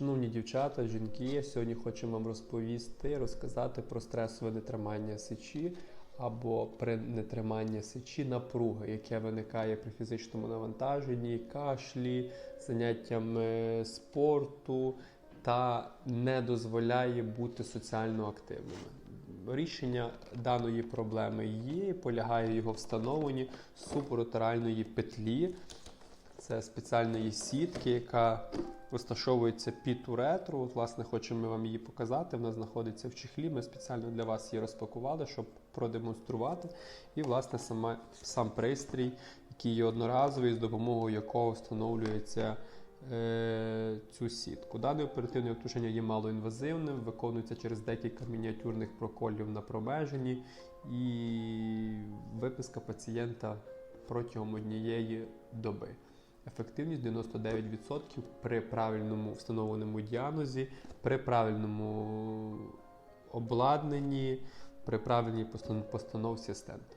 Шановні дівчата, жінки, сьогодні хочемо вам розповісти, розказати про стресове нетримання сечі або при нетриманні сечі напруги, яке виникає при фізичному навантаженні, кашлі, заняттям спорту та не дозволяє бути соціально активними. Рішення даної проблеми є, полягає його встановленні супоротеральної петлі. Це спеціальної сітки, яка розташовується під уретру. От, власне, хочемо ми вам її показати. Вона знаходиться в чехлі. Ми спеціально для вас її розпакували, щоб продемонструвати. І, власне, сама, сам пристрій, який є одноразовий, з допомогою якого встановлюється е, цю сітку. Дане оперативне втручання є малоінвазивним, виконується через декілька мініатюрних проколів на промеженні і виписка пацієнта протягом однієї доби. Ефективність 99% при правильному встановленому діагнозі, при правильному обладнанні, при правильній постан- постановці стенту.